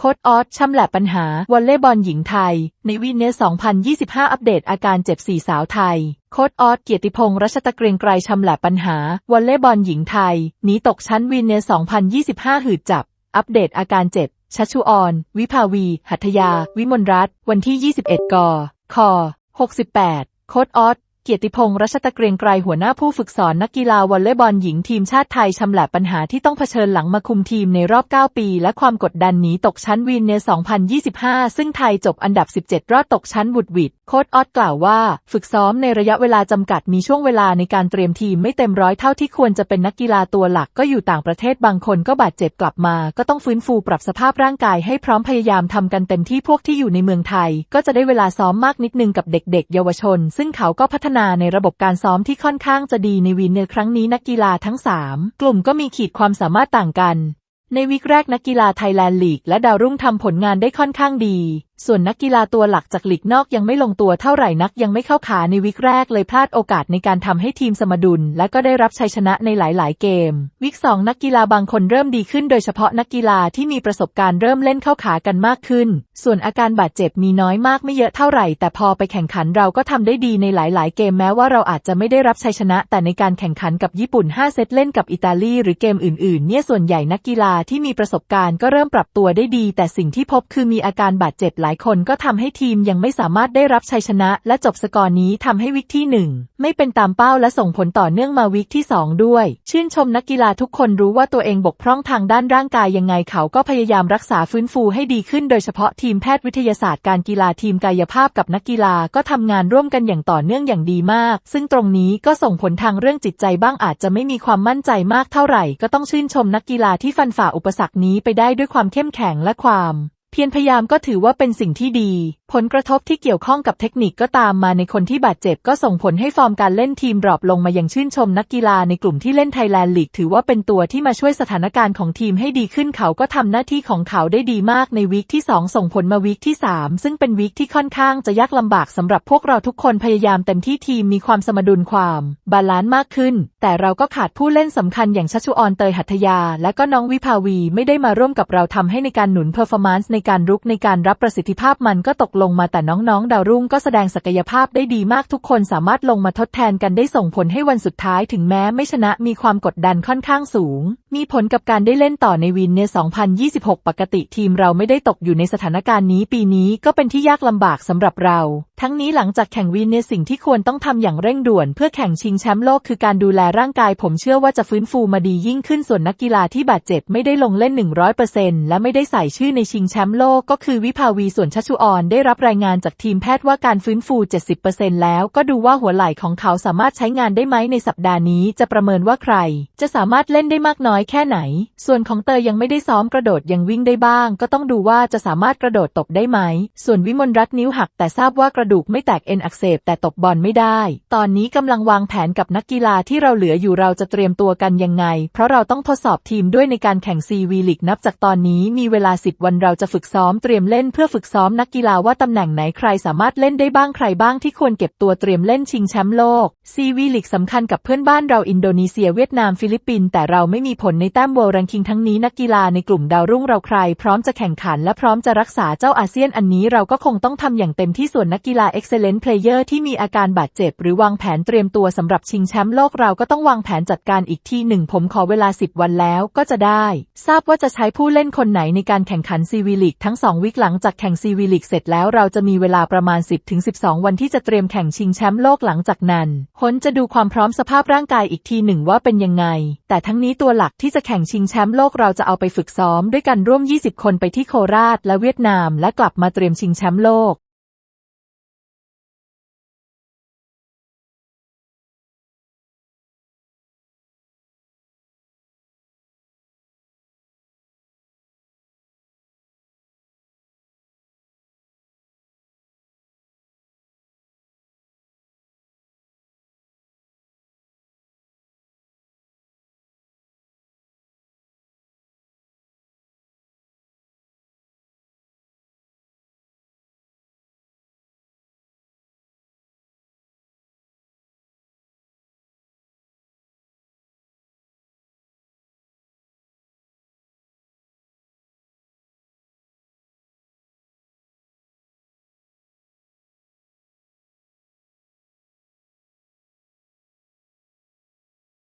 โค้ดออสช่ำแหละปัญหาวอลเลย์บอลหญิงไทย ในวีเนส2025 อัปเดตอาการเจ็บสี่สาวไทย โค้ดออสเกียรติพงษ์รัชตะเกรียงไกรช่ำแหละปัญหาวอลเลย์บอลหญิงไทยหนีตกชั้นวีเนส2025 หืดจับ อัปเดตอาการเจ็บชัชชุออน วิภาวี หัตถยา วิมลรัตน์วันที่ 21 กค 68 โค้ดออส กียรติพงษ์รัชตะเกรียงไกรหัวหน้าผู้ฝึกสอนนักกีฬาวอลเลย์บอลหญิงทีมชาติไทยชำแหละปัญหาที่ต้องเผชิญหลังมาคุมทีมในรอบ 9 ปี และความกดดันหนีตกชั้นวีนเนส2025 ซึ่งไทยจบอันดับ 17 รอดตกชั้นบุดวิดโค้ดออสกล่าวว่า ฝึกซ้อมในระยะเวลาจำกัดมีช่วงเวลาในการเตรียมทีมไม่เต็มร้อยเท่าที่ควรจะเป็นนักกีฬาตัวหลักก็อยู่ต่างประเทศบางคนก็บาดเจ็บกลับมา ก็ต้องฟื้นฟูปรับสภาพร่างกายให้พร้อมพยายามทำกันเต็มที่พวกที่อยู่ในเมืองไทย ก็จะได้เวลาซ้อมมากนิดนึงกับเด็ก ๆ เยาวชน ซึ่งเขาก็พัฒนาในระบบการซ้อมที่ค่อนข้างจะดีในวินในครั้งนี้นักกีฬาทั้ง 3 กลุ่มก็มีขีดความสามารถต่างกัน ในวิกแรกนักกีฬาไทยแลนด์ลีกและดาวรุ่งทำผลงานได้ค่อนข้างดี ส่วนนักกีฬาตัวหลักจากหลีกนอกยังไม่ลงตัวเท่าไหร่นักยังไม่เข้าขาในวิกแรกเลยพลาดโอกาสในการทำให้ทีมสมดุล และก็ได้รับชัยชนะในหลาย ๆ เกม วิกสองนักกีฬาบางคนเริ่มดีขึ้นโดยเฉพาะนักกีฬาที่มีประสบการณ์เริ่มเล่นเข้าขากันมากขึ้น ส่วนอาการบาดเจ็บมีน้อยมากไม่เยอะเท่าไหร่ แต่พอไปแข่งขันเราก็ทำได้ดีในหลาย ๆ เกมแม้ว่าเราอาจจะไม่ได้รับชัยชนะ แต่ในการแข่งขันกับญี่ปุ่น 5 เซตเล่นกับอิตาลีหรือเกมอื่น ๆ เนี่ยส่วนใหญ่นักกีฬาที่มีประสบการณ์ก็เริ่มปรับตัวได้ดี แต่สิ่งที่พบคือมีอาการบาดเจ็บหลายคนก็ทำให้ทีมยังไม่สามารถได้รับชัยชนะ และจบสกอร์นี้ทำให้วิกที่1ไม่เป็นตามเป้าและส่งผลต่อเนื่องมาวิกที่2ด้วย ชื่นชมนักกีฬาทุกคนรู้ว่าตัวเองบกพร่องทางด้านร่างกายยังไงเขาก็พยายามรักษาฟื้นฟูให้ดีขึ้นโดยเฉพาะทีมแพทย์วิทยาศาสตร์การกีฬาทีมกายภาพกับนักกีฬาก็ทำงานร่วมกันอย่างต่อเนื่องอย่างดีมาก ซึ่งตรงนี้ก็ส่งผลทางเรื่องจิตใจบ้างอาจจะไม่มีความมั่นใจมากเท่าไหร่ ก็ต้องชื่นชมนักกีฬาที่ฟันฝ่าอุปสรรคนี้ไปได้ด้วยความเข้มแข็งและความ เพียรพยายามก็ถือว่าเป็นสิ่งที่ดี ผลกระทบที่เกี่ยวข้องกับเทคนิคก็ตามมาในคนที่บาดเจ็บก็ส่งผลให้ฟอร์มการเล่นทีมดรอปลงมาอย่างชื่นชมนักกีฬาในกลุ่มที่เล่นไทยแลนด์ลีกถือว่าเป็นตัวที่มาช่วยสถานการณ์ของทีมให้ดีขึ้นเขาก็ทำหน้าที่ของเขาได้ดีมากในวีคที่ 2 ส่งผลมาวีคที่ 3 ซึ่งเป็นวีคที่ค่อนข้างจะยากลำบากสำหรับพวกเราทุกคนพยายามเต็มที่ทีมมีความสมดุลความบาลานซ์มากขึ้น แต่เราก็ขาดผู้เล่นสำคัญอย่างชัชชุออนเตยหัตถยา และก็น้องวิภาวีไม่ได้มาร่วมกับเราทำให้ในการหนุนเพอร์ฟอร์มนซ์ในการรุกในการรับประสิทธิภาพมันก็ตกลงมาแต่น้องๆ ดาวรุ่งก็แสดงศักยภาพได้ดีมากทุกคนสามารถลงมาทดแทนกันได้ส่งผลให้วันสุดท้ายถึงแม้ไม่ชนะมีความกดดันค่อนข้างสูงมีผลกับการได้เล่นต่อในวินใน2026 ปกติทีมเราไม่ได้ตกอยู่ในสถานการณ์นี้ปีนี้ก็เป็นที่ยากลำบากสำหรับเรา ทั้งนี้หลังจากแข่งวินในสิ่งที่ควรต้องทำอย่างเร่งด่วน เพื่อแข่งชิงแชมป์โลกคือการดูแลร่างกาย ผมเชื่อว่าจะฟื้นฟูมาดียิ่งขึ้นส่วนนักกีฬาที่บาดเจ็บไม่ได้ลงเล่น 100%และไม่ได้ใส่ชื่อในชิงแชมป์โลกก็คือวิภาวีส่วนชัชชุออนได้รับรายงานจากทีมแพทย์ว่าการฟื้นฟู 70%แล้ว ก็ดูว่าหัวไหล่ของเขาสามารถใช้งานได้ไหมในสัปดาห์นี้ จะประเมินว่าใคร จะสามารถเล่นได้มากน้อยแค่ไหน ส่วนของเตยยังไม่ได้ซ้อมกระโดดยังวิ่งได้บ้าง ก็ต้องดูว่าจะสามารถกระโดดตบได้ไหม ส่วนวิมลรัตน์นิ้วหัก แต่ทราบว่ากระดูกไม่แตกเอ็นอักเสบแต่ตบบอลไม่ได้ ตอนนี้กำลังวางแผนกับนักกีฬาที่เราเหลืออยู่เราจะเตรียมตัวกันยังไง เพราะเราต้องทดสอบทีมด้วยในการแข่งซีวีลิกนับจากตอนนี้มีเวลา 10 วันเราจะฝึกซ้อมเตรียมเล่นเพื่อฝึกซ้อมนักกีฬาว่าตำแหน่งไหนใครสามารถเล่นได้บ้างใครบ้างที่ควรเก็บตัวเตรียมเล่นชิงแชมป์โลกซีวีลิกสำคัญกับเพื่อนบ้านเราอินโดนีเซียเวียดนามฟิลิปปินส์แต่เราไม่มีผลในแต้ม World Ranking ทั้งนี้นักกีฬาในกลุ่มดาวรุ่งเราใคร พร้อมจะแข่งขันและพร้อมจะรักษาเจ้าอาเซียนอันนี้เราก็คงต้องทำอย่างเต็มที่ส่วนนักกีฬา Excellent Player ที่มีอาการบาดเจ็บ หรือวางแผนเตรียมตัวสำหรับชิงแชมป์โลกเราก็ต้องวางแผนจัดการอีกทีหนึ่งผมขอเวลา 10 วันแล้วก็จะได้ ทราบว่าจะใช้ผู้เล่นคนไหนในการแข่งขันซีวีลิกทั้ง 2 วิกหลังจากแข่งซีวีลิกเสร็จแล้วเราจะมีเวลาประมาณ 10-12 วันที่จะเตรียมแข่งชิงแชมป์โลกหลังจากนั้นหนจะดูความพร้อมสภาพร่างกายอีกทีหนึ่งว่าเป็นยังไง แต่ทั้งนี้ตัวหลักที่จะแข่งชิงแชมป์โลกเราจะเอาไปฝึกซ้อมด้วยกันร่วม 20 คนไปที่โคราชและเวียดนาม และกลับมาเตรียมชิงแชมป์โลก